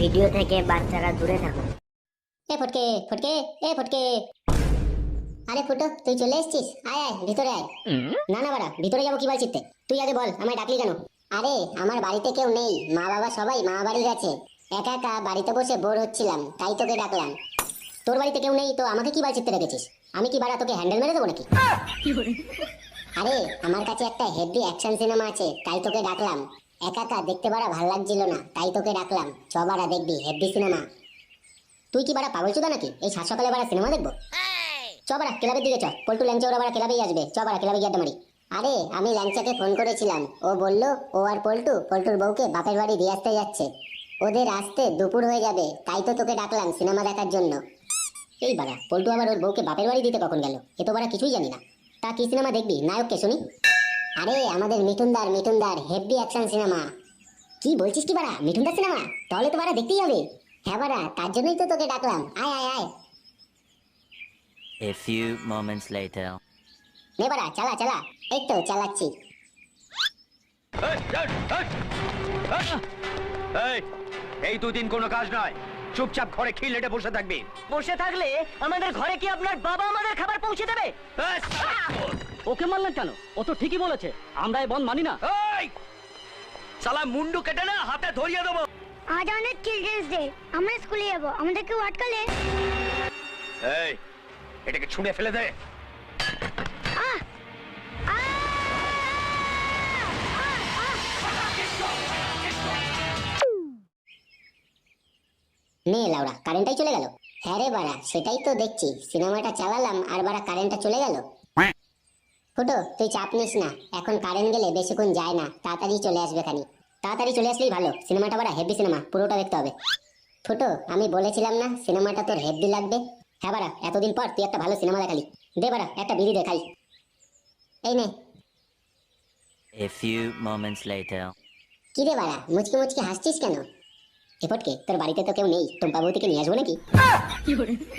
Video থেকে বাচ্চারা দূরে থাকুন এ ফটকে ফটকে এ ফটকে। আরে ফুটো তুই চলে এসেছিস? আয় আয় ভিতরে আয়। না না বাড়া ভিতরে যাব কি চিত্তে? তুই আগে বল আমায় ডাকলি কেন? আরে আমার বাড়িতে কেউ নেই। মা বাবা সবাই মা বাড়ি গেছে একা একা বাড়িতে বসে বোর হচ্ছিলাম তাই তোকে ডাকলাম। তোর বাড়িতে কেউ নেই তো আমাকে কি চিত্তে রেখেছিস? আমি কি বাড়া তোকে হ্যান্ডেল মেরে দেবো নাকি? আরে আমার কাছে একটা হেভি অ্যাকশন সিনেমা আছে তাই তোকে ডাকলাম। একা একা দেখতে পারা ভালো লাগছিল না, তাই তোকে ডাকলাম। চ বাড়া, দেখবি হেভি সিনেমা। তুই কি বাড়া পাগল চুদা নাকি? এই সাত সকালে বাড়া সিনেমা দেখব? চ বাড়া, ক্লাবের দিকে চ। পল্টু ল্যাংচা ওরা বাড়া ক্লাবেই আসবে। চ বাড়া ক্লাবে গিয়ে মারি। আরে, আমি ল্যাংচাকে ফোন করেছিলাম। ও বলল, ও আর পল্টু, পল্টুর বউকে বাপের বাড়ি দিয়ে আসতে যাচ্ছে। ওদের আসতে দুপুর হয়ে যাবে, তাই তো তোকে ডাকলাম সিনেমা দেখার জন্য। এই বাড়া, পল্টু আবার ওর বউকে বাপের বাড়ি দিতে কখন গেল? এ তো বাড়া কিছুই জানি না। তা কি সিনেমা দেখবি? নায়ককে শুনি। আরে আমাদের মিঠুনদার মিঠুনদার হেভি অ্যাকশন সিনেমা কি বলছিস কি বাড়া মিঠুনদার সিনেমা তাহলে তো বাড়া দেখতেই হবে হ্যাঁ বাড়া তার জন্যই তো তোকে ডাকলাম আয় আয় আয় A few moments later. নে বাড়া চালা চালা এই তো চালাচ্ছি এই এই দুদিন কোনো কাজ নয় চুপচাপ ঘরে খিলেটে বসে থাকবি। বসে থাকলে আমাদের ঘরে কি আপনার বাবা আমাদের খাবার পৌঁছে দেবে? ওকে মারলেন কেন? ও তো ঠিকই বলেছে। আমরা এই বন মানি না। সালা মুন্ডু কেটে না হাতে ধরিয়ে দেবো। আজ অনেক চিলড্রেন্স ডে আমরা স্কুলে যাব। আমাদের কেউ আটকালে। এই এটাকে ছুঁড়ে ফেলে দে। নে লাউড়া কারেন্টটাই চলে গেল? হ্যাঁ রে বাড়া সেটাই তো দেখছি। সিনেমাটা চালালাম আর বাড়া কারেন্টটা চলে গেল? ফুটো তুই চাপ নিস না। এখন কারেন্ট গেলে বেশিক্ষণ যায় না তাড়াতাড়ি চলে আসবে খানি তাড়াতাড়ি চলে আসলেই ভালো সিনেমাটা বাড়া হেভি সিনেমা পুরোটা দেখতে হবে। ফুটো আমি বলেছিলাম না সিনেমাটা তোর হেভি লাগবে? হ্যাঁ বাড়া এতদিন পর তুই একটা ভালো সিনেমা দেখালি। দে বাড়া একটা বিড়ি দেখাই। এই নে। A few moments later. কি রে বাড়া মুচকি মুচকি হাসছিস কেন? এপটকে তোর বাড়িতে তো কেউ নেই। টুম্পা বৌদিকে নিয়ে আসব নাকি?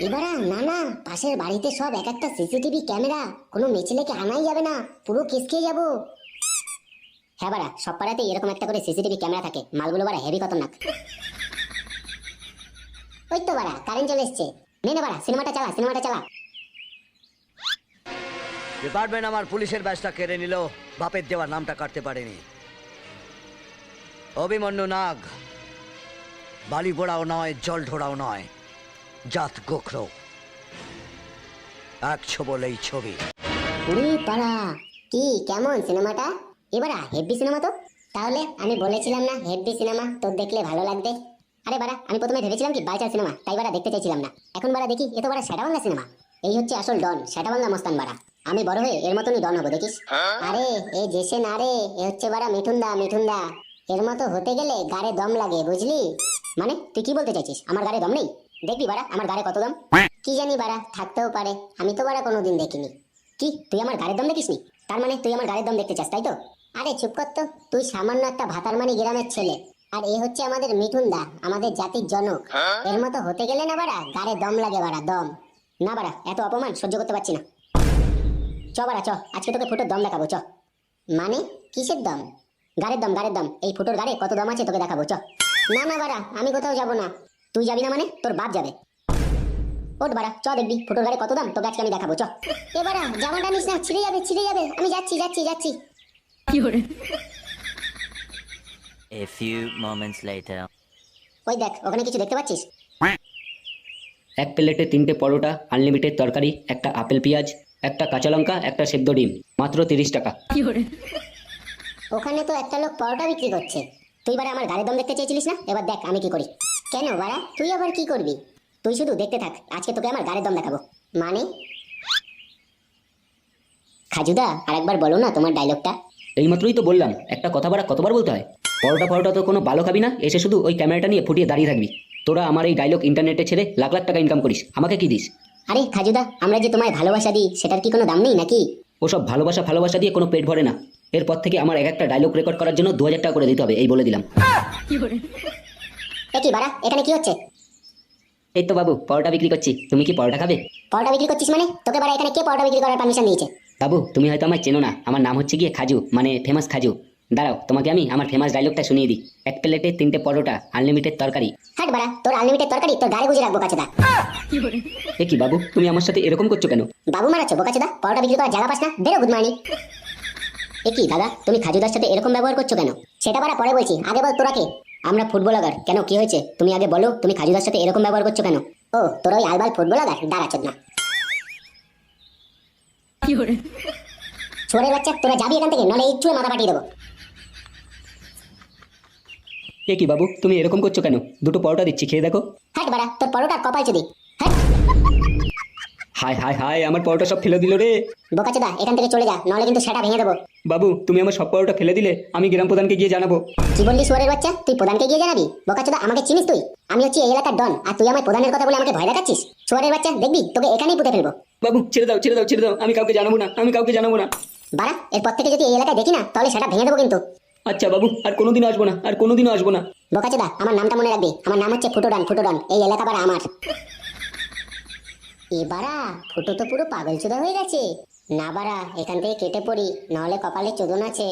এবারা না না। পাশের বাড়িতে সব এক একটা সিসিটিভি ক্যামেরা। কোনো মেছেলেকে আনাই যাবে না। পুরো খেয়ে যাব। হ্যাঁ বাড়া, সব পাড়াতেই এরকম একটা করে সিসিটিভি ক্যামেরা থাকে। মালগুলো বাড়া হেভি খতরনাক। ওই তো বাড়া কারেন্ট চলে এসছে। নে না সিনেমাটা চালা সিনেমাটা চালা। ডিপার্টমেন্ট আমার পুলিশের ব্যাচটা কেড়ে নিল। বাপের দেওয়ার নামটা কাটতে পারেনি। অভিমন্যু নাগ। বালি পোড়াও নয় জল ঢোড়াও নয় জাত গোখরো। এক ছবলেই ছবি। উড়ি পাড়া কি কেমন সিনেমাটা? এবারা হেভি সিনেমা তো। তাহলে আমি বলেছিলাম না হেভি সিনেমা তোর দেখলে ভালো লাগবে। আরে বাড়া আমি প্রথমে ভেবেছিলাম কি বাইচার সিনেমা তাই বাড়া দেখতে চাইছিলাম না। এখন বাড়া দেখি এ তো বাড়া সেটা বাংলা সিনেমা। এই হচ্ছে আসল ডন সেটা বাংলা মস্তান বাড়া। আমি বড় হয়ে এর মতনই ডন হব দেখিস। আরে এ জেসে না রে এ হচ্ছে বাড়া মিঠুনদা মিঠুনদা। এর মতো হতে গেলে গাড়ে দম লাগে বুঝলি? মানে তুই কি বলতে চাইছিস? আমার গাড়ে দম নেই? দেখবি বাড়া আমার গাড়ে কত দম? কি জানি বাড়া থাকতেও পারে। আমি তো বাড়া কোনোদিন দেখিনি। কি তুই আমার গাড়ির দম দেখিসনি? তার মানে তুই আমার গাড়ির দম দেখতে চাস তাই তো? আরে চুপ কর তো তুই সামান্য একটা ভাতারমানি গ্রামের ছেলে। আর এ হচ্ছে আমাদের মিঠুন দা আমাদের জাতির জনক। এর মতো হতে গেলে না বাড়া গাড়ে দম লাগে বাড়া দম। না বাড়া এত অপমান সহ্য করতে পারছি না। চ বাড়া চ আজকে তোকে ফুটোর দম দেখাবো চ। মানে? কিসের দম? গাড়ির দম গাড়ির দম এই ফুটোর গাড়ে কত দম আছে তোকে দেখাবো চ। না না বাড়া আমি কোথাও যাব না। তুই যাবি না মানে? তোর বাপ যাবে। ওট বাড়া চ দেখবি ফুটোর গাড়ি কত দাম? তোকে আজকে আমি দেখাবো চ। এবারা জামাটা নিস না ছিঁড়ে যাবে ছিঁড়ে যাবে। আমি যাচ্ছি যাচ্ছি যাচ্ছি। A few moments later. ওই দেখ ওখানে কিছু দেখতে পাচ্ছিস? এক প্লেটে তিনটে পরোটা আনলিমিটেড তরকারি একটা আপেল পেঁয়াজ একটা কাঁচা লঙ্কা একটা সেদ্ধ ডিম মাত্র তিরিশ টাকা। ওখানে তো একটা লোক পরোটা বিক্রি করছে। তুই বারা আমার গাড়ির দাম দেখতে চেয়েছিলিস না? এবার দেখ আমি কি করি। কেন বাড়া? তুই আবার কি করবি? তুই শুধু দেখতে থাক আজকে তোকে আমার গাড়ির দাম দেখাবো। মানে? খাজুদা আরেকবার বলো না তোমার ডায়লগটা এইমাত্রই তো বললাম একটা কথা বারা কতবার বলতে হয়? পরোটা পরোটা তো কোনো ভালো খাবি না এসে শুধু ওই ক্যামেরাটা নিয়ে ফুটিয়ে দাঁড়িয়ে থাকবি। তোরা আমার এই ডায়লগ ইন্টারনেটে ছেড়ে লাখ লাখ টাকা ইনকাম করিস আমাকে কি দিস? আরে খাজুদা আমরা যে তোমায় ভালোবাসা দিই সেটার কি কোনো দাম নেই নাকি? ওসব ভালোবাসা ভালোবাসা দিয়ে কোনো পেট ভরে না। এরপর থেকে আমার এক একটা ডায়লগ রেকর্ড করার জন্য দু হাজার টাকা করে দিতে হবে এই বলে দিলাম। এ কি বাড়া? এখানে কি হচ্ছে? এই তো বাবু পরোটা বিক্রি করছি। তুমি কি পরোটা খাবে? পরোটা বিক্রি করছিস মানে? তোকে বাড়া এখানে কে পরোটা বিক্রি করার পারমিশন দিয়েছে? বাবু তুমি হয়তো আমায় চেনো না। আমার নাম হচ্ছে গিয়ে খাজু মানে ফেমাস খাজু। দাঁড়াও তোমাকে আমি আমার ফেমাস ডায়লগটা শুনিয়ে দিই। এক প্লেটে তিনটে পরোটা আনলিমিটেড তরকারি। হাট বাড়া তোর আনলিমিটেড তরকারি তোর গাড়ি গুজে রাখব কাছেদা। এ কি বাবু তুমি আমার সাথে এরকম করছ কেন? বাবু মারাচ্ছ বোকাচোদা? পরোটা বিক্রি করার জায়গা পাস না? বেরো গুদমানি এ কি দাদা তুমি খাজুদার সাথে এরকম ব্যবহার করছ কেন? সেটা বারা পরে বলছি আগে বল তোরা কে আমরা ফুটবলাগার কেন কি হয়েছে? তুমি আগে বলো তুমি খাজুদার সাথে এরকম ব্যবহার করছ কেন? ও তোরা ওই আলবাল ফুটবলাগার? দাঁড়াচ্ছ না। ছোড়ের বাচ্চা তোরা যাবি এখান থেকে নলে ইচ্ছুয়ে মাথা পাঠিয়ে দেবো। এ কি বাবু তুমি এরকম করছ কেন? দুটো পরোটা দিচ্ছি খেয়ে দেখো। হাট বাড়া তোর পরোটা কপাল চুদি হাট। হাই হাই হাই আমার পরোটা সব ফেলে দিল রে। বোকাচোদা এখান থেকে চলে যা নলে কিন্তু সেটা ভেঙে দেবো। বাবু তুমি আমার সব পরোটা ফেলে দিলে আমি গ্রাম প্রধানকে গিয়ে জানাব। কি বললি শুয়ারের বাচ্চা? তুই প্রধানকে গিয়ে জানাবি? বোকাচোদা আমাকে চিনিস তুই? আমি হচ্ছি এই এলাকার ডন আর তুই আমার প্রধানের কথা বলে আমাকে ভয় দেখাচ্ছিস? শুয়ারের বাচ্চা দেখবি? তোকে এখানেই পুঁতে ফেলব। বাবু ছেড়ে দাও ছেড়ে দাও ছেড়ে দাও আমি কাউকে জানাব না আমি কাউকে জানাব না। বাড়া এরপর থেকে যদি এই এলাকায় দেখি না তাহলে সেটা ভেঙে দেবো কিন্তু। আচ্ছা বাবু আর কোনোদিন আসব না আর কোনোদিনও আসব না। বোকাচোদা আমার নামটা মনে রাখবি আমার নাম হচ্ছে ফুটোডন ফুটোডন এই এলাকা বাড়া আমার এবারা ফুটো তো পুরো পাগল চোদা হয়ে গেছে। না বাড়া এখান থেকে কেটে পড়ি নাহলে কপালে চোদন আছে।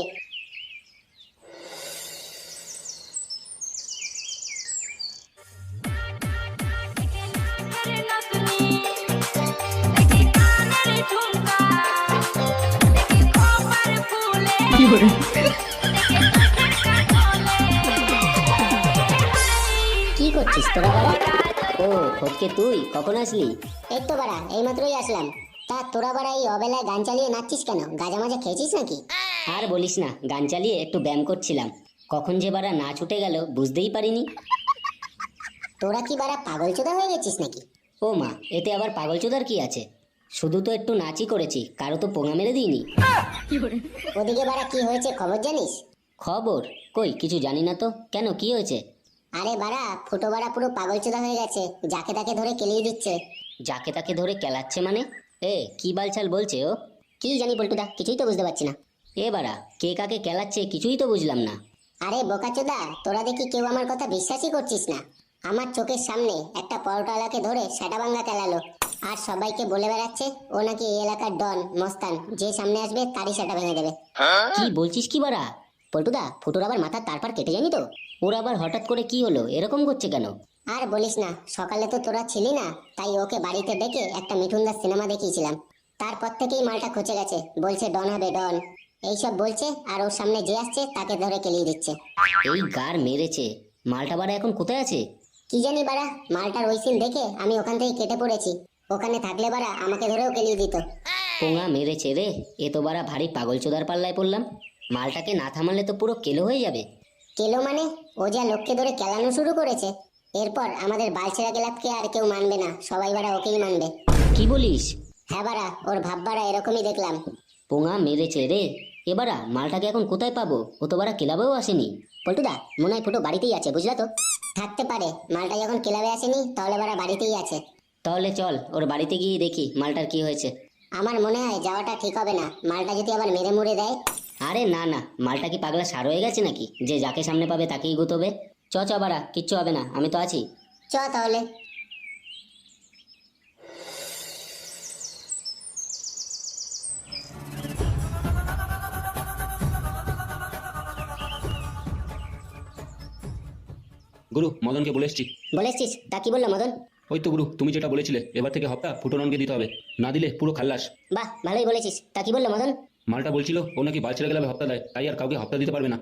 কি করছিস তোরা বাড়া? ও ফটকে তুই? কখন আসলি? এই তো বাড়া এই মাত্রই আসলাম। তা তোরা বাড়া এই অবেলায় গান চালিয়ে নাচছিস কেন? গাজা মাজা খেয়েছিস নাকি? আর বলিস না গান চালিয়ে একটু ব্যায়াম করছিলাম। কখন যে বারা না ছুটে গেল বুঝতেই পারিনি। তোরা কি বাড়া পাগল চোদা হয়ে গেছিস নাকি? ও মা এতে আবার পাগল চোদার কি আছে? শুধু তো একটু নাচই করেছি কারও তো পোঙা মেরে দিইনি। ওদিকে বাড়া কি হয়েছে খবর জানিস? খবর? কই কিছু জানি না তো। কেন কি হয়েছে? আরে বাড়া ফুটো বাড়া পুরো পাগল চোদা হয়ে গেছে যাকে তাকে ধরে কেলিয়ে দিচ্ছে। যাকে তাকে ধরে কেলাচ্ছে মানে? এ কি বালছাল বলছে ও? কি জানি পল্টুদা কিছুই তো বুঝতে পারছি না। এ বাড়া কে কাকে কেলাচ্ছে কিছুই তো বুঝলাম না। আরে বোকাচোদা তোরা দেখি কেউ আমার কথা বিশ্বাসই করছিস না। আমার চোখের সামনে একটা পরোটাওয়ালাকে ধরে সেটা ভাঙ্গা কেলালো। আর সবাইকে বলে বেড়াচ্ছে ও নাকি এই এলাকার ডন মস্তান। যে সামনে আসবে তারই সেটা ভেঙে দেবে। কি বলছিস কি বাড়া? পল্টুদা ফুটোর আবার মাথার তারপর কেটে যায়নি তো? ওর আবার হঠাৎ করে কি হলো? এরকম করছে কেন? আর বলিস না সকালে তো তোরা ছিলি না তাই ওকে বাড়িতে ডেকে একটা মিঠুনদার সিনেমা দেখিয়েছিলাম। তারপর থেকেই মালটা খচে গেছে বলছে ডন হবে ডন। এইসব বলছে আর ওর সামনে যে আসছে তাকে ধরে কেলিয়ে দিচ্ছে। এই গার মেরেছে। মালটা বাড়া এখন কোথায় আছে? কি জানি বাড়া মালটার ওই সিন দেখে আমি ওখান থেকে কেটে পড়েছি। ওখানে থাকলে বাড়া আমাকে ধরেও কেলিয়ে দিত। পোঙা মেরেছে রে এ তো বারা ভারী পাগল চোদার পাল্লায় পড়লাম। মালটাকে না থামালে তো পুরো কেলো হয়ে যাবে। কেলো মানে? ও যা লোককে ধরে কেলানো শুরু করেছে। এরপর আমাদের বালছেরা গেলাপকে আর কেউ মানবে না সবাই বাড়া ওকেই মানবে। কি বলিস? হ্যাঁ বাড়া ওর ভাব বাড়া এরকমই দেখলাম। পোঙা মেরেছে রে। এবারা মালটাকে এখন কোথায় পাবো? ও তো বারা ক্লাবেও আসেনি। পল্টুদা মনে হয় ফুটো বাড়িতেই আছে বুঝলা তো? থাকতে পারে মালটা যখন ক্লাবে আসেনি তাহলে বাড়া বাড়িতেই আছে। তাহলে চল ওর বাড়িতে গিয়ে দেখি মালটার কি হয়েছে। আমার মনে হয় যাওয়াটা ঠিক হবে না মালটা যদি আবার মেরে মুড়ে দেয়। আরে না না মালটা কি পাগলা সার হয়ে গেছে নাকি? যে যাকে সামনে পাবে তাকেই গুতবে চ চ বারা কিচ্ছু হবে না আমি তো আছি। চ তাহলে। গুরু মদনকে বলে এসছি। বলেছিস তা কি বলল মদন? ওই তো গুরু তুমি যেটা বলেছিলে এবার থেকে হপ্তা ফুটননকে দিতে হবে। না দিলে পুরো খাল্লাস। বাহ ভালোই বলেছিস। তা কি বলল মদন? মালটা বলছিল ও নাকি বালছেড়ে গেলে হপ্তা দেয় তাই আর কাউকে হপ্তা দিতে পারবে না।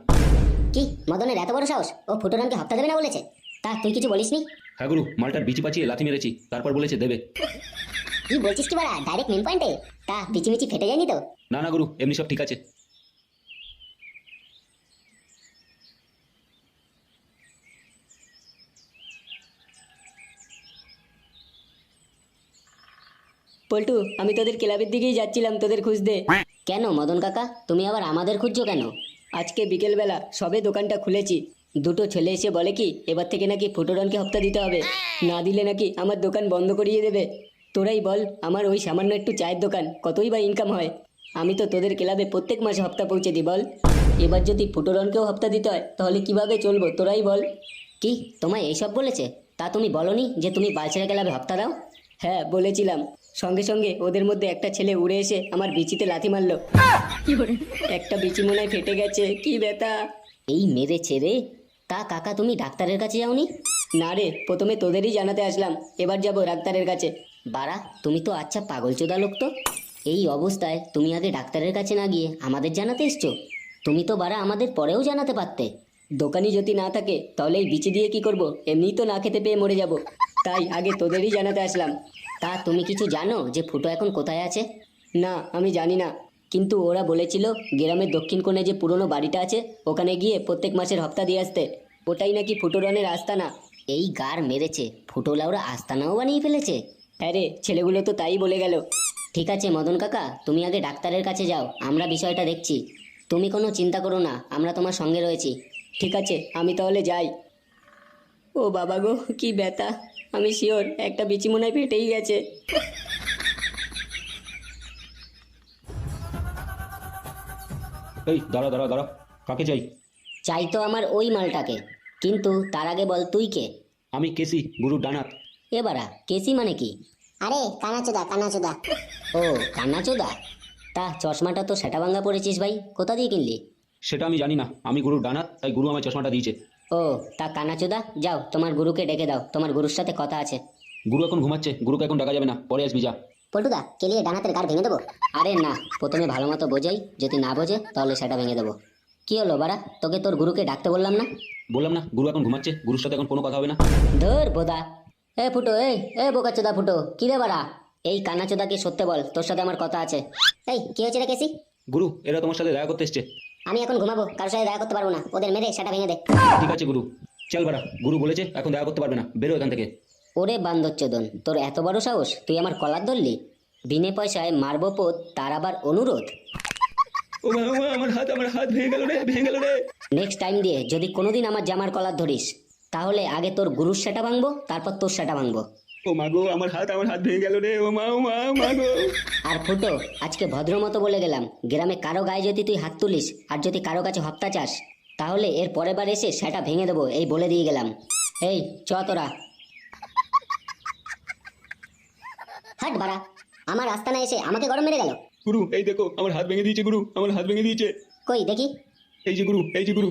কি? মদনের এত বড় সাহস? ও ফুটোরানকে হপ্তা দেবে না বলেছে? তা তুই কিছু বলিসনি হ্যাঁ গুরু মালটার বিচি পাচিয়ে লাথি মেরেছি তারপর বলেছে দেবে। কি বলছিস কি বাড়া? ডাইরেক্ট মেন পয়েন্টে তা পিচিমিচি ফেটে যায়নি তো? না না গুরু এমনি সব ঠিক আছে। পল্টু আমি তোদের ক্লাবের দিকেই যাচ্ছিলাম তোদের খুঁজতে। কেন মদন কাকা? তুমি আবার আমাদের খুঁজছো কেন? আজকে বিকেলবেলা সবে দোকানটা খুলেছি। দুটো ছেলে এসে বলে কি, এবার থেকে নাকি ফুটোরনকে হপ্তা দিতে হবে। না দিলে নাকি আমার দোকান বন্ধ করিয়ে দেবে। তোরাই বল, আমার ওই সামান্য একটু চায়ের দোকান কতই বা ইনকাম হয়। আমি তো তোদের ক্লাবে প্রত্যেক মাসে হপ্তা পৌঁছে দিই, বল। এবার যদি ফুটোরনকেও হপ্তা দিতে হয়, তাহলে কীভাবে চলবো তোরাই বল। কি, তোমায় এইসব বলেছে? তা তুমি বলনি যে তুমি বালছেরা ক্লাবে হপ্তা দাও? হ্যাঁ বলেছিলাম। সঙ্গে সঙ্গে ওদের মধ্যে একটা ছেলে উড়ে এসে আমার বিচিতে লাথি মারলো। একটা বিচি মনে হয় ফেটে গেছে কি ব্যথা। এই মেরেছে রে। তা কাকা তুমি ডাক্তারের কাছে যাওনি? না রে প্রথমে তোদেরই জানাতে আসলাম এবার যাব ডাক্তারের কাছে। বাড়া তুমি তো আচ্ছা পাগল চোদা লোক তো। এই অবস্থায় তুমি আগে ডাক্তারের কাছে না গিয়ে আমাদের জানাতে এসছো? তুমি তো বাড়া আমাদের পরেও জানাতে পারতে। দোকানি যদি না থাকে তাহলে এই বিচি দিয়ে কি করব? এমনিই তো না খেতে পেয়ে মরে যাব। তাই আগে তোদেরই জানাতে আসলাম। তা তুমি কিছু জানো যে ফুটো এখন কোথায় আছে? না, আমি জানি না। কিন্তু ওরা বলেছিল গ্রামের দক্ষিণ কোণে যে পুরনো বাড়িটা আছে, ওখানে গিয়ে প্রত্যেক মাসের হপ্তা দিয়ে আসতে। ওটাই নাকি ফুটোরনের আস্তানা। এই গার মেরেছে। ফুটোলা ওরা আস্তানাও বানিয়ে ফেলেছে। হ্যাঁ রে, ছেলেগুলো তো তাই বলে গেল। ঠিক আছে মদন কাকা, তুমি আগে ডাক্তারের কাছে যাও, আমরা বিষয়টা দেখছি। তুমি কোনো চিন্তা করো না, আমরা তোমার সঙ্গে রয়েছি। ঠিক আছে, আমি তাহলে যাই। ও বাবা গো, কি ব্যথা। আমি শিওর একটা বিচি মনে হয় ফেটেই গেছে। এই দাঁড়া দাঁড়া দাঁড়া কাকে চাই? চাই তো আমার ওই মালটাকে কিন্তু তার আগে বল তুই কে? আমি কেসি গুরু ডানাত। এবারা কেসি মানে কি? আরে কানাচোদা কানাচোদা। ও কান্নাচোদা তা চশমাটা তো সেটা ভাঙ্গা পড়েছিস ভাই কোথা দিয়ে কিনলি? সেটা আমি জানি না আমি গুরু ডানাত তাই গুরু আমার চশমাটা দিয়েছে। ও তা কানাচোদা যাও তোমার গুরুকে ডেকে দাও তোমার গুরুর সাথে কথা আছে। গুরু এখন ঘুমাচ্ছে গুরুকে এখন ডাকা যাবে না পরে আসবি যা। পল্টুদা কেলিয়ে ডানাতের গাড় ভেঙে দেবো? আরে না প্রথমে ভালো মতো বোঝাই যদি না বোঝে তাহলে সেটা ভেঙে দেবো। কি হলো বাড়া তোকে তোর গুরুকে ডাকতে বললাম না? বললাম না গুরু এখন ঘুমাচ্ছে গুরুর সাথে এখন কোনো কথা হবে না। ধর বোদা। এ ফুটো এ এ বোকাচোদা ফুটো কি রে বাড়া? এই কানাচোদাকে সত্যি বল তোর সাথে আমার কথা আছে। এই কি হয়েছে রে কেসি? গুরু এরা তোমার সাথে দেখা করতে এসছে। আমি এখন ঘুমাবো কারোর সাথে দেখা করতে পারব না। ওদের মেরে সেটা ভেঙে দে। ঠিক আছে গুরু। চল বাড়া গুরু বলেছে এখন দেখা করতে পারবে না। বেরো এখান থেকে। ওরে বান্দরচোদন তোর এত বড় সাহস? তুই আমার কলার ধরলি? বিনে পয়সায় মারবো পোত তার আবার অনুরোধ? ও মা, ও মা, আমার হাত আমার হাত ভেঙে গেল রে ভেঙে গেল রে। নেক্সট টাইম দিয়ে যদি কোনোদিন আমার জামার কলার ধরিস তাহলে আগে তোর গুরুর সেটা ভাঙবো তারপর তোর সেটা ভাঙবো। ও মা গো আমার হাত আমার হাত ভেঙে গেল রে ও মা ও মা ও মা গো। আর ফুটো আজকে ভদ্র মতো বলে গেলাম গ্রামে কারও গায়ে যদি তুই হাত তুলিস আর যদি কারও কাছে হপ্তা চাস তাহলে এর পরের বার এসে সেটা ভেঙে দেবো এই বলে দিয়ে গেলাম। এই চ তোরা। হাট বাড়া আমার আস্তানা এসে আমাকে গরম মেরে গেল। গুরু এই দেখো আমার হাত ভেঙে দিয়েছে গুরু আমার হাত ভেঙে দিয়েছে। কই দেখি। এই যে গুরু এই যে গুরু।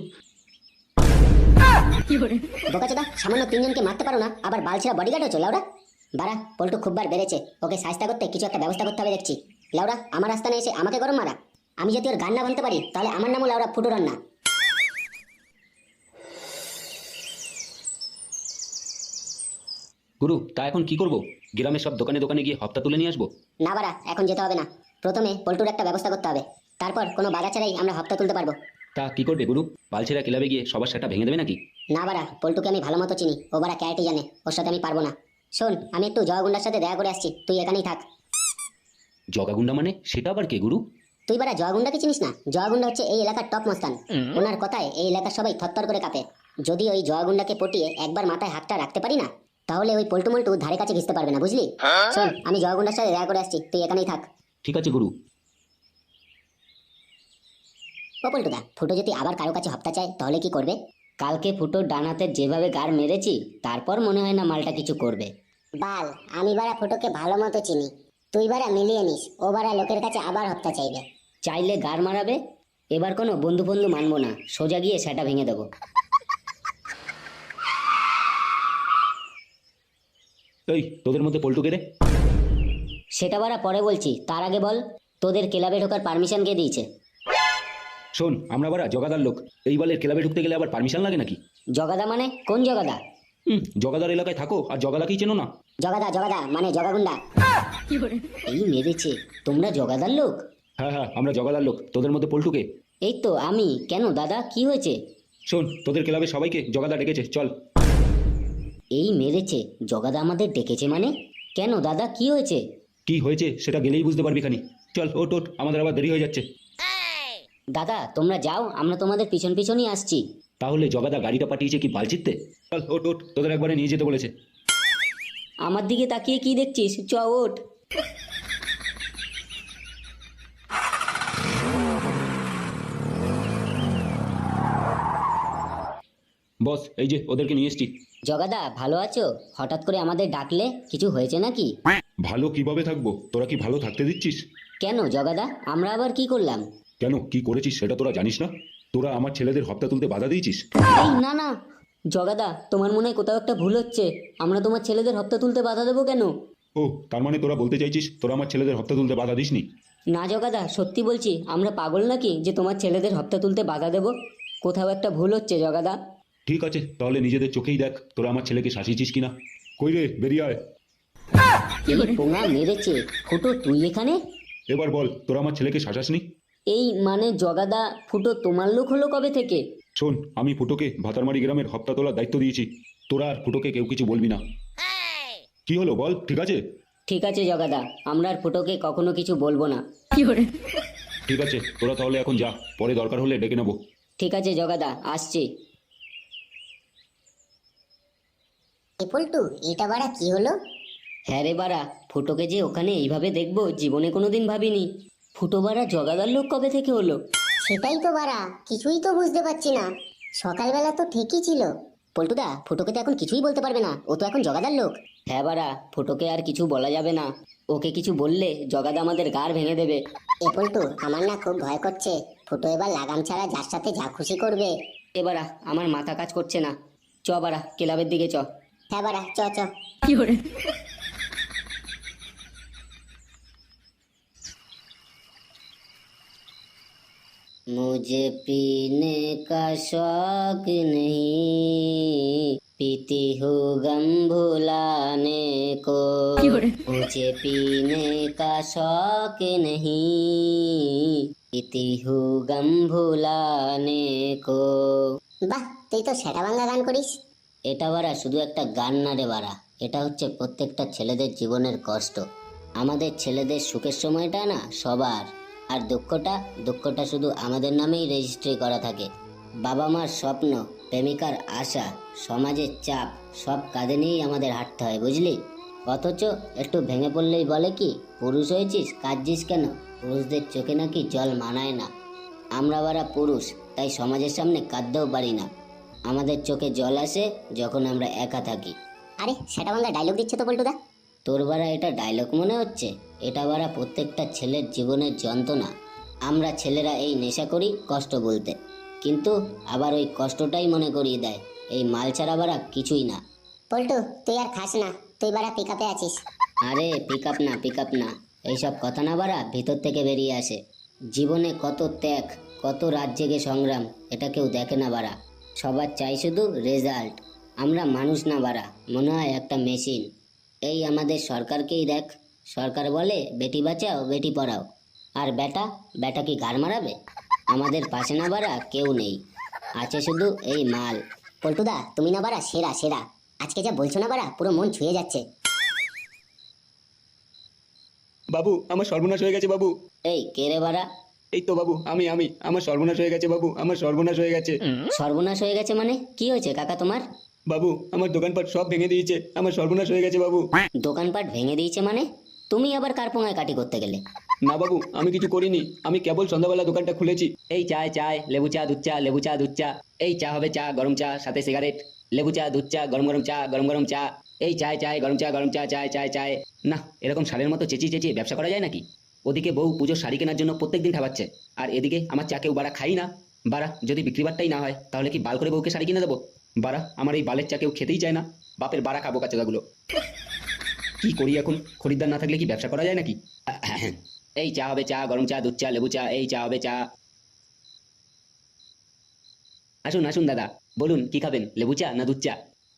বোকাচোদা সামান্য তিনজনকে মারতে পারো না আবার বালছিরা বডিগার্ডও চলে ওরা বাড়া পল্টু খুববার বেড়েছে। ওকে সাহায্য করতে কিছু একটা ব্যবস্থা করতে হবে দেখছি। লাউরা আমার আস্তানে এসে আমাকে গরম মারা। আমি যদি ওর গান না ভাঙতে পারি তাহলে আমার নামও লাউরা ফুটো রান্না। গুরু তা এখন কি করব? গ্রামের সব দোকানে দোকানে গিয়ে হপ্তা তুলে নিয়ে আসব? না বাড়া এখন যেতে হবে না। প্রথমে পল্টুর একটা ব্যবস্থা করতে হবে। তারপর কোনো বাধা ছাড়াই আমরা হপ্তা তুলতে পারব। তা কি করবে গুরু? বালছেরা ক্লাবে গিয়ে সবার সেটা ভেঙে দেবে নাকি? না বাড়া পল্টুকে আমি ভালো মতো চিনি। ও বাড়া ক্যারেটে জানে ওর সাথে আমি পারব না। শোন আমি একটু জয়গুন্ডার সাথে দেখা করে আসছি। তুই এখানেই থাক। জগাগুন্ডা মানে? সেটা আবার কে গুরু? তুই বারা জয়গুন্ডাকে চিনিস না? জয়গুন্ডা হচ্ছে এই এলাকার টপ মস্তান ওনার কথায় এই এলাকার সবাই থরথর করে কাঁপে। যদি ওই জয়গুন্ডাকে পটিয়ে একবার মাথায় হাতটা রাখতে পারি না তাহলে ওই পল্টু মল্টু ধারে কাছে ঘিসতে পারবে না বুঝলি? শোন আমি জয়গুন্ডার সাথে দেখা করে আসছি তুই এখানেই থাক। ঠিক আছে গুরু। ও পল্টুদা ফুটো যদি আবার কারও কাছে হপ্তা চায় তাহলে কি করবে? কালকে ফুটোর ডানাতে যেভাবে গার মেরেছি তারপর মনে হয় না মালটা কিছু করবে। বাল আমি বারা ফুটোকে ভালো মতো চিনি। তুই বারা মিলিয়ে নিস ও বারা লোকের কাছে আবার হপ্তা চাইবে। চাইলে গার মারাবে? এবার কোনো বন্ধু বন্ধু মানবো না সোজা গিয়ে সেটা ভেঙে দেবো। এই তোদের মধ্যে পল্টু কে রে? সেটা বারা পরে বলছি তার আগে বল তোদের ক্লাবে ঢোকার পারমিশন কে দিয়েছে? শোন আমরা বারা জগাদার লোক এই বলে ক্লাবে ঢুকতে গেলে আবার পারমিশন লাগে নাকি? জগাদা মানে? কোন জগাদা? হুম। জগাদার এলাকায় থাকো আর জগাদাকেই চেনো না? জগাদা জগাদা মানে জগাগুন্ডা। এই মেরেছে তোমরা জগাদার লোক? হ্যাঁ হ্যাঁ আমরা জগাদার লোক তোদের মধ্যে পল্টুকে। এই তো আমি কেন দাদা কি হয়েছে? শোন তোদের ক্লাবে সবাইকে জগাদা ডেকেছে চল। এই মেরেছে জগাদা আমাদের ডেকেছে মানে? কেন দাদা কি হয়েছে? কি হয়েছে সেটা গেলেই বুঝতে পারবি খানি। চল ওট ওট আমাদের আবার দেরি হয়ে যাচ্ছে। দাদা তোমরা যাও আমরা তোমাদের পিছন পিছনই আসছি। তাহলে জগাদা গাড়িটা পাঠিয়েছে কি বালচিতে চল ওট ওট তোদের একবারে নিয়ে যেতে বলেছে। আমার দিকে তাকিয়ে কি দেখছিস? চ ওঠ। বস এই যে ওদেরকে নিয়ে এসছি। জগাদা ভালো আছো? হঠাৎ করে আমাদের ডাকলে কিছু হয়েছে নাকি? ভালো কীভাবে থাকব? তোরা কি ভালো থাকতে দিচ্ছিস? কেন জগাদা? আমরা আবার কি করলাম? কেন কি করেছিস সেটা তোরা জানিস না? তোরা আমার ছেলেদের হপ্তা তুলতে বাধা দিয়েছিস? এই না না। জগাদা তোমার মনে হয় কোথাও একটা ভুল হচ্ছে। আমরা তোমার ছেলেদের হপ্তা তুলতে বাধা দেবো কেন? ও তার মানে তোরা বলতে চাইছিস তোরা আমার ছেলেদের হপ্তা তুলতে বাধা দিসনি? না জগাদা সত্যি বলছি আমরা পাগল নাকি যে তোমার ছেলেদের হপ্তা তুলতে বাধা দেবো? কোথাও একটা ভুল হচ্ছে জগাদা। ঠিক আছে তাহলে নিজেদের চোখেই দেখ তোরা আমার ছেলেকে শাসিয়েছিস কিনা। কই রে বেরিয়ে আয়। পোঙা মেরেছে। ফুটো তুই এখানে? এবার বল তোরা আমার ছেলেকে শাসাসনি? এই মানে জগাদা ফুটো তোমার লোক হলো কবে থেকে? শোন আমি ফুটোকে ভাতারমারি গ্রামের হপ্তা তোলার দায়িত্ব দিয়েছি। তোরা আর ফুটোকে কেউ কিছু বলবি না। কি হলো বল ঠিক আছে? ঠিক আছে জগাদা আমরা আর ফুটোকে কখনো কিছু বলব না। ঠিক আছে তোরা তাহলে এখন যা পরে দরকার হলে ডেকে নেব। ঠিক আছে জগাদা আসছি। এ পল্টু এটা বাড়া কি হলো? হ্যাঁ রে বাড়া ফুটোকে যে ওখানে এইভাবে দেখব জীবনে কোনোদিন ভাবিনি। ফুটো বাড়া জগাদার লোক কবে থেকে হলো? সেটাই তো বাড়া কিছুই তো বুঝতে পারছি না। সকালবেলা তো ঠিকই ছিল। পল্টুদা ফুটোকে তো এখন কিছুই বলতে পারবে না। ও তো এখন জগাদার লোক। হ্যাঁ বাড়া ফুটোকে আর কিছু বলা যাবে না। ওকে কিছু বললে জগাদা আমাদের গাড় ভেঙে দেবে। এ পল্টু আমার না খুব ভয় করছে। ফুটো এবার লাগাম ছাড়া যার সাথে যা খুশি করবে। এবারা আমার মাথা কাজ করছে না। চ বাড়া ক্লাবের দিকে চ। হ্যাঁ বাড়া চ চ। मुझे पीने का शौक नहीं पीती हूँ गम भुलाने को मुझे पीने का शौक नहीं पीती हूँ गम भुलाने को বাহ তুই তো সেটা ভাঙ্গা গান করিস এটা বাড়া শুধু একটা গান না রে বাড়া এটা হচ্ছে প্রত্যেকটা ছেলেদের জীবনের কষ্ট আমাদের ছেলেদের সুখের সময়টা না সবার আর দুঃখটা দুঃখটা শুধু আমাদের নামেই রেজিস্ট্রি করা থাকে। বাবা মার স্বপ্ন প্রেমিকার আশা সমাজের চাপ সব কাঁধে নিয়েই আমাদের হাঁটতে হয় বুঝলি? অথচ একটু ভেঙে পড়লেই বলে কি পুরুষ হয়েছিস কাঁদছিস কেন? পুরুষদের চোখে নাকি জল মানায় না। আমরা বারা পুরুষ তাই সমাজের সামনে কাঁদতেও পারি না। আমাদের চোখে জল আসে যখন আমরা একা থাকি। আরে সেটা ভাঙ্গা ডায়লগ দিচ্ছে তো পল্টুদা তোর বারা এটা ডায়লগ মনে হচ্ছে? এটা বারা প্রত্যেকটা ছেলের জীবনের যন্ত্রণা। আমরা ছেলেরা এই নেশা করি কষ্ট বলতে। কিন্তু আবার ওই কষ্টটাই মনে করিয়ে দেয়। এই মাল ছাড়া বারা কিছুই না। পল্টু তুই আর খাস না। তুই বাড়া পিক আছিস। আরে পিক আপ না পিক আপ না। এইসব কথা না বাড়া ভিতর থেকে বেরিয়ে আসে। জীবনে কত ত্যাগ কত রাত জেগে সংগ্রাম এটা কেউ দেখে না বাড়া। সবার চাই শুধু রেজাল্ট আমরা মানুষ না বাড়া মনে হয় একটা মেশিন এই আমাদের সরকারকেই দেখ। সরকার বলে বেটি বাঁচাও বেটি পড়াও। আর বেটা বেটা কি গার মারাবে? আমাদের পাশে না বাড়া কেউ নেই। আছে শুধু এই মাল। পল্টুদা তুমি না বাড়া সেরা সেরা। আজকে যা বলছো না বাড়া পুরো মন ছুঁয়ে যাচ্ছে। বাবু আমার সর্বনাশ হয়ে গেছে বাবু। এই কে রে বাড়া? এই তো বাবু আমি আমি আমার সর্বনাশ হয়ে গেছে বাবু আমার সর্বনাশ হয়ে গেছে। সর্বনাশ হয়ে গেছে মানে? কি হয়েছে কাকা তোমার? বাবু আমার দোকানপাট সব ভেঙে দিয়েছে আমার সর্বনাশ হয়ে গেছে বাবু। দোকানপাট ভেঙে দিয়েছে মানে? তুমি আবার কার পোঙায় কাটি করতে গেলে? না বাবু, আমি কিছু করিনি। আমি কেবল সন্ধ্যাবেলা দোকানটা খুলেছি। এই চায় চায়, লেবু চা, দুধ চা, লেবু চা, দুধ চা। এই চা হবে চা, গরম চা, সাথে সিগারেট। লেবু চা, দুধ চা, গরম গরম চা, গরম গরম চা। এই চায় চায়, গরম চা গরম চা, চায় চায় চায়। না, এরকম সারের মতো চেঁচিয়ে চেঁচিয়ে ব্যবসা করা যায় নাকি? ওদিকে বউ পুজোর শাড়ি কেনার জন্য প্রত্যেকদিন খাওয়াচ্ছে আর এদিকে আমার চা কেউ বাড়া খাই না। বাড়া, যদি বিক্রিবারটাই না হয়, তাহলে কি বাল করে বউকে শাড়ি কিনে দেবো? বাড়া, আমার এই বালের চা কেউ খেতেই চায় না। বাপের বাড়া খাব কাচাগুলো কি করি এখন? খরিদ্দার না থাকলে কি ব্যবসা করা যায় নাকি? এই চা হবে চা গরম চা দুধ চা লেবু চা এই চা হবে চা। আসুন আসুন দাদা বলুন কি খাবেন লেবু চা না দুধ চা?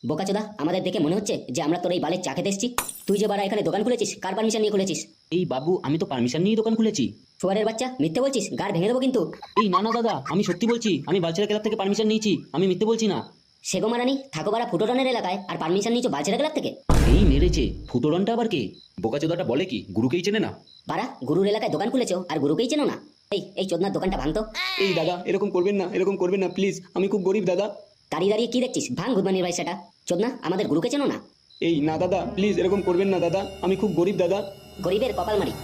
বোকা বোকাচোদা আমাদের দেখে মনে হচ্ছে যে আমরা তোর এই বালের চা খেতে এসেছি। তুই যে বারা এখানে দোকান খুলেছিস কার পারমিশন নিয়ে খুলেছিস? এই বাবু আমি তো পারমিশন নিয়ে দোকান খুলেছি। ফুয়ারের বাচ্চা মিথ্যে বলছিস? গার ভেঙে দেবো কিন্তু। এই না না দাদা আমি সত্যি বলছি আমি বালছেরা ক্লাব থেকে পারমিশন নিয়েছি আমি মিথ্যে বলছি না। সেগো মারানি থাকো বারা ফুটোটনের এলাকায় আর পারমিশন নিয়েছো বালছেরা ক্লাব থেকে? এই মেরেছে ফুটোরনটা আবার কে? বোকাচোদাটা বলে কি গুরুকেই চেনে না? বারা গুরুর এলাকায় দোকান খুলেছো আর গুরুকেই চেনো না? এই এই চোদনার দোকানটা ভাঙতো। এই দাদা এরকম করবেন না এরকম করবেন না প্লিজ আমি খুব গরিব দাদা। দাঁড়িয়ে দাঁড়িয়ে কি দেখছিস? ভাঙ গুদমানির ভাই সেটা চোদনা আমাদের গুরুকে চেনো না? এই না দাদা প্লিজ এরকম করবেন না দাদা আমি খুব গরিব দাদা। গরিবের কপাল মারি।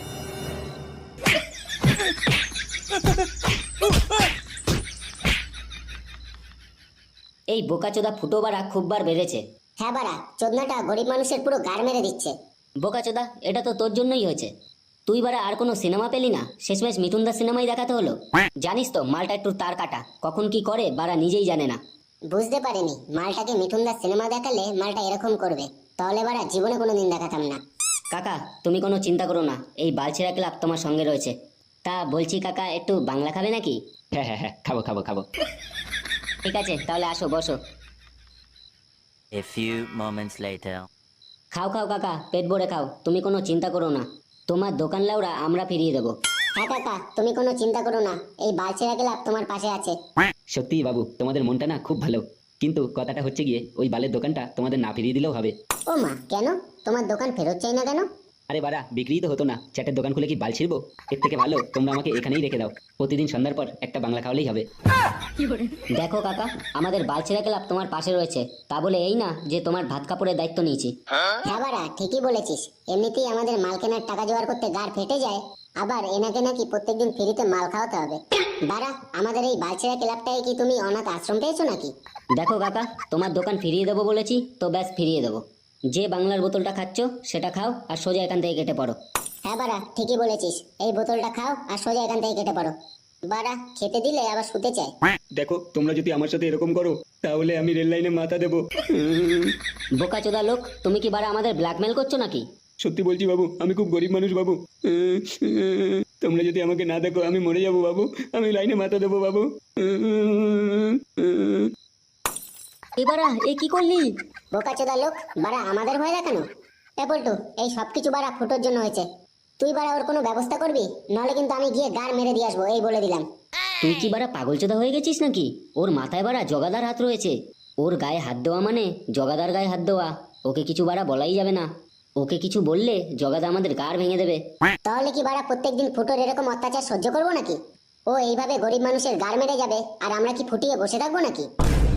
এই বোকাচোদা ফুটো বাড়া খুব বার বেড়েছে। হ্যাঁ বাড়া চোদনাটা গরিব মানুষের পুরো গাড় মেরে দিচ্ছে। বোকাচোদা এটা তো তোর জন্যই হয়েছে। তুই বারা আর কোনো সিনেমা পেলি না? শেষমেশ মিঠুনদার সিনেমাই দেখাতে হলো। জানিস তো মালটা একটু তার কাটা। কখন কি করে বারা নিজেই জানে না। বুঝতে পারিনি মালটাকে মিঠুনদার সিনেমা দেখালে মালটা এরকম করবে। তাহলে বারা জীবনে কোনোদিন দেখাতাম না। কাকা তুমি কোনো চিন্তা করো না এই বালছেরা ক্লাব তোমার সঙ্গে রয়েছে। তা বলছি কাকা একটু বাংলা খাবে নাকি? হ্যাঁ হ্যাঁ হ্যাঁ খাব খাব খাব। ঠিক আছে তাহলে আসো বসো। A few moments later. খাও খাও কাকা পেট ভরে খাও তুমি কোনো চিন্তা করো না। তোমার দোকান লাউরা আমরা ফিরিয়ে দেবো। হ্যাঁ কাকা তুমি কোনো চিন্তা করো না এই বালছেরা ক্লাব তোমার পাশে আছে। সত্যি বাবু তোমাদের মনটা না খুব ভালো। কিন্তু কথাটা হচ্ছে গিয়ে ওই বালের দোকানটা তোমাদের না ফিরিয়ে দিলেও হবে। ও মা কেন? তোমার দোকান ফেরত চাই না কেন? আরে বাড়া বিক্রি তো হতো না। চ্যাটের দোকান খুলে কি বাল ছিড়বো? এর থেকে ভালো তোমরা আমাকে এখানেই রেখে দাও। প্রতিদিন সন্ধ্যার পর একটা বাংলা খাওয়ালেই হবে। দেখো কাকা আমাদের বালছেরা ক্লাব তোমার পাশে রয়েছে। তা বলে এই না যে তোমার ভাত কাপড়ের দায়িত্ব নিয়েছি। হ্যাঁ বাড়া ঠিকই বলেছিস। এমনিতেই আমাদের মাল কেনার টাকা জোগাড় করতে গাড় ফেটে যায়। আবার এনাকে নাকি প্রত্যেকদিন ফ্রিতে মাল খাওয়াতে হবে। বাড়া আমাদের এই বালছেরা ক্লাবটায় কি তুমি অনাথ আশ্রম পেয়েছ নাকি? দেখো কাকা তোমার দোকান ফিরিয়ে দেবো বলেছি তো ব্যাস ফিরিয়ে দেবো। যে বাংলার বোতলটা খাচ্ছ সেটা খাও আর সোজা এখান থেকে কেটে পড়ো। হ্যাঁ বাড়া ঠিকই বলেছিস। এই বোতলটা খাও আর সোজা এখান থেকে কেটে পড়ো। বাড়া খেতে দিলে আবার শুতে চায়। দেখো তোমরা যদি আমার সাথে এরকম করো তাহলে আমি রেল লাইনে মাথা দেবো। বোকাচোদা লোক তুমি কি বারা আমাদের ব্ল্যাকমেল করছ নাকি? সত্যি বলছি বাবু আমি খুব গরিব মানুষ বাবু। তোমরা যদি আমাকে না দেখো আমি মরে যাব বাবু। আমি লাইনে মাথা দেবো বাবু। এবারা এ কি করলি? বোকাচোদা লোক বাড়া আমাদের ভয় দেখানো। এ পল্টু এই সব কিছু বাড়া ফুটোর জন্য হয়েছে। তুই বাড়া ওর কোনো ব্যবস্থা করবি? নাহলে কিন্তু আমি গিয়ে গার মেরে দিয়ে আসব এই বলে দিলাম। তুই কি বারা পাগলচোদা হয়ে গেছিস নাকি? ওর মাথায় বারা জগাদার হাত রয়েছে। ওর গায়ে হাত দেওয়া মানে জগাদার গায়ে হাত দেওয়া। ওকে কিছু বারা বলাই যাবে না। ওকে কিছু বললে জগাদা আমাদের গার ভেঙে দেবে। তাহলে কি বাড়া প্রত্যেকদিন ফুটোর এরকম অত্যাচার সহ্য করব নাকি? ও এইভাবে গরিব মানুষের গার মেরে যাবে আর আমরা কি ফুটিয়ে বসে থাকব নাকি?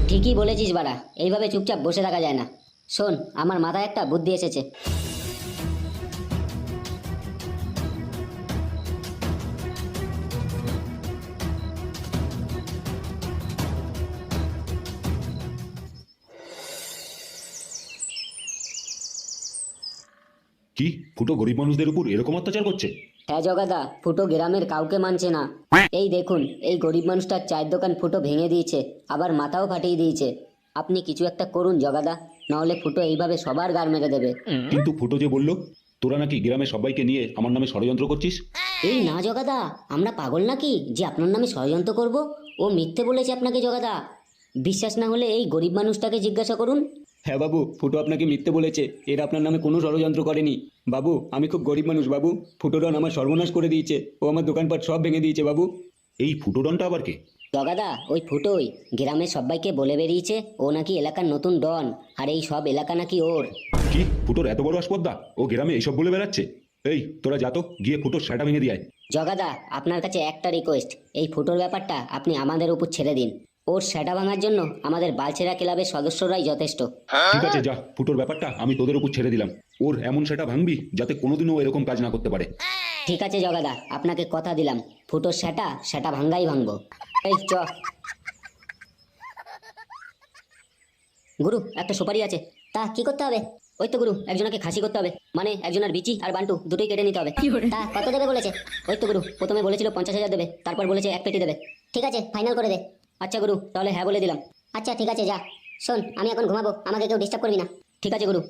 ঠিকই বলেছিস বাড়া, এইভাবে চুপচাপ বসে থাকা যায় না। শোন, আমার মাথায় একটা বুদ্ধি এসেছে। কি? ফুটো গরিব মানুষদের উপর এরকম অত্যাচার করছে? হ্যাঁ জগাদা ফুটো গ্রামের কাউকে মানছে না। এই দেখুন এই গরিব মানুষটার চায়ের দোকান ফুটো ভেঙে দিয়েছে আবার মাথাও ফাটিয়ে দিয়েছে। আপনি কিছু একটা করুন জগাদা নাহলে ফুটো এইভাবে সবার গার মেরে দেবে। কিন্তু ফুটো যে বলল তোরা নাকি গ্রামে সবাইকে নিয়ে আমার নামে ষড়যন্ত্র করছিস? এই না জগাদা আমরা পাগল নাকি যে আপনার নামে ষড়যন্ত্র করব? ও মিথ্যে বলেছে আপনাকে জগাদা। বিশ্বাস না হলে এই গরিব মানুষটাকে জিজ্ঞাসা করুন। হ্যাঁ বাবু ফুটো আপনাকে মিথ্যে বলেছে। এরা আপনার নামে কোনো ষড়যন্ত্র করেনি। বাবু আমি খুব গরিব মানুষ বাবু। ফুটোডন আমার সর্বনাশ করে দিয়েছে। ও আমার দোকানপাট সব ভেঙে দিয়েছে বাবু। এই ফুটোডনটা আবার কে? জগাদা ওই ফুটোই। গ্রামের সবাইকে বলে বেরিয়েছে ও নাকি এলাকার নতুন ডন আর এই সব এলাকা নাকি ওর। কি? ফুটোর এত বড় আসপদ্দা? ও গ্রামে এইসব বলে বেড়াচ্ছে? এই তোরা যা তো গিয়ে ফুটোর সেটা ভেঙে দিয়ে আয়। জগাদা আপনার কাছে একটা রিকোয়েস্ট এই ফুটোর ব্যাপারটা আপনি আমাদের উপর ছেড়ে দিন। ওর সেটা ভাঙার জন্য আমাদের বালছেরা ক্লাবের সদস্যরাই যথেষ্ট। ঠিক আছে যা। ফুটোর ব্যাপারটা আমি তোদের উপর ছেড়ে দিলাম। ওর এমন সেটা ভাঙবি যাতে কোনোদিনও এরকম কাজ না করতে পারে। ঠিক আছে জগাদা আপনাকে কথা দিলাম। ফুটোর সেটা সেটা ভাঙ্গাই ভাঙবো। এই চ। গুরু একটা সুপারি আছে। তা কি করতে হবে? ওই তো গুরু একজনকে খাসি করতে হবে। মানে একজনের বিচি আর বান্টু দুটোই কেটে নিতে হবে। তা কত দেবে বলেছে? ওই তো গুরু প্রথমে বলেছিল পঞ্চাশ হাজার দেবে তারপর বলেছে এক পেটি দেবে। ঠিক আছে ফাইনাল করে দে। আচ্ছা গুরু তাহলে হ্যাঁ বলে দিলাম। আচ্ছা ঠিক আছে যা। শোন আমি এখন ঘুমাবো আমাকে কেউ ডিস্টার্ব করবি না। ঠিক আছে গুরু।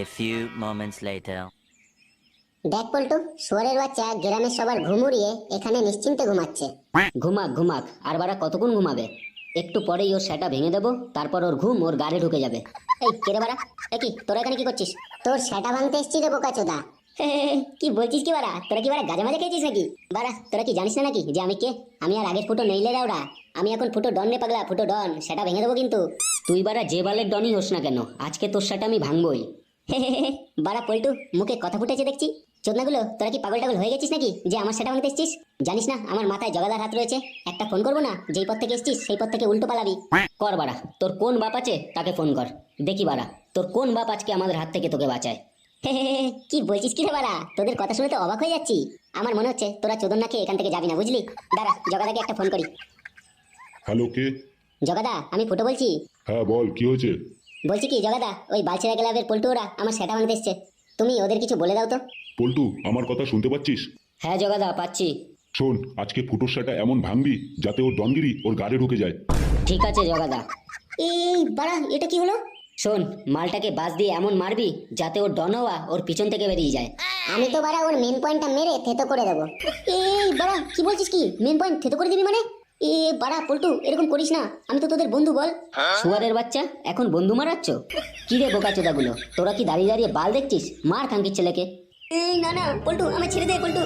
A few moments later. দেখ পল্টু শুয়ারের বাচ্চা গ্রামের সবার ঘুম উড়িয়ে এখানে নিশ্চিন্তে ঘুমাচ্ছে। ঘুমাক ঘুমাক আর বারা কতক্ষণ ঘুমাবে? একটু পরেই ওর সেটা ভেঙে দেবো তারপর ওর ঘুম ওর গাড়ি ঢুকে যাবে। এই কেরে বাড়া? এ কি তোরা এখানে কি করছিস? তোর সেটা ভাঙতে এসছি রে বোকা চোদা কি বলছিস কি বাড়া? তোরা কি বাড়া গাজা মাজা খেয়েছিস নাকি? বাড়া তোরা কি জানিস না নাকি যে আমি কে? আমি আর আগের ফুটো নেইলে ওরা আমি এখন ফুটো ডন নে পাগলা ফুটো ডন সেটা ভেঙে দেবো কিন্তু। তুই বাড়া যে বালের ডনই হোস না কেন আজকে তোর সেটা আমি ভাঙবই। বাড়া পল্টু মুখে কথা ফুটেছে দেখছি। চোদনাগুলো তোরা কি পাগল টাগল হয়ে গেছিস নাকি যে আমার সেটা ভাঙতে এসছিস? জানিস না আমার মাথায় জগাদার হাত রয়েছে। একটা ফোন করব না যেই পথ থেকে এসছিস সেই পথ থেকে উল্টো পালাবি। কর বাড়া তোর কোন বাপ আছে তাকে ফোন কর। দেখি বাড়া তোর কোন বাপ আজকে আমাদের হাত থেকে তোকে বাঁচায়? কি বলছিস কি রে বাড়া তোদের কথা শুনে তো অবাক হয়ে যাচ্ছি। আমার মনে হচ্ছে তোরা চোদন নাকি এখান থেকে যাবি না বুঝলি? দাঁড়া জগাদাকে একটা ফোন করি। হ্যালো কে? জগাদা আমি ফুটো বলছি। হ্যাঁ বল কি হয়েছে? বলছি কি জগাদা ওই বালছেরা ক্লাবের পল্টু ওরা আমার সেটা ভাঙতে এসছে। তুমি ওদের কিছু বলে দাও তো। পল্টু আমার কথা শুনতে পাচ্ছিস? হ্যাঁ জগাদা পাচ্ছি। শোন আজকে ফুটোর সাটা এমন ভাঙবি যাতে ওর ডনগিরি ওর গাড়ে ঢুকে যায়। ঠিক আছে জগাদা। এই বাড়া এটা কি হলো? শোন মালটাকে বাস দিয়ে এমন মারবি যাতে ওর ডনোয়া ওর পিছন থেকে বেরিয়ে যায়। আমি তো বারা ওর মেন পয়েন্টটা মেরে থেতো করে দেবো। এই বাড়া কি বলছিস কি? মেন পয়েন্ট থেতো করে দিবি মানে? এ বাড়া পল্টু এরকম করিস না। আমি তো তোদের বন্ধু বল। হ্যাঁ? সুয়ারের বাচ্চা? এখন বন্ধু মারাচ্ছ? কি রে বোকা চোদাগুলো? তোরা কি দাঁড়িয়ে দাঁড়িয়ে বাল দেখছিস? মার খাঙ্কির ছেলেকে। এই না না পল্টু আমি ছেড়ে দে পল্টু।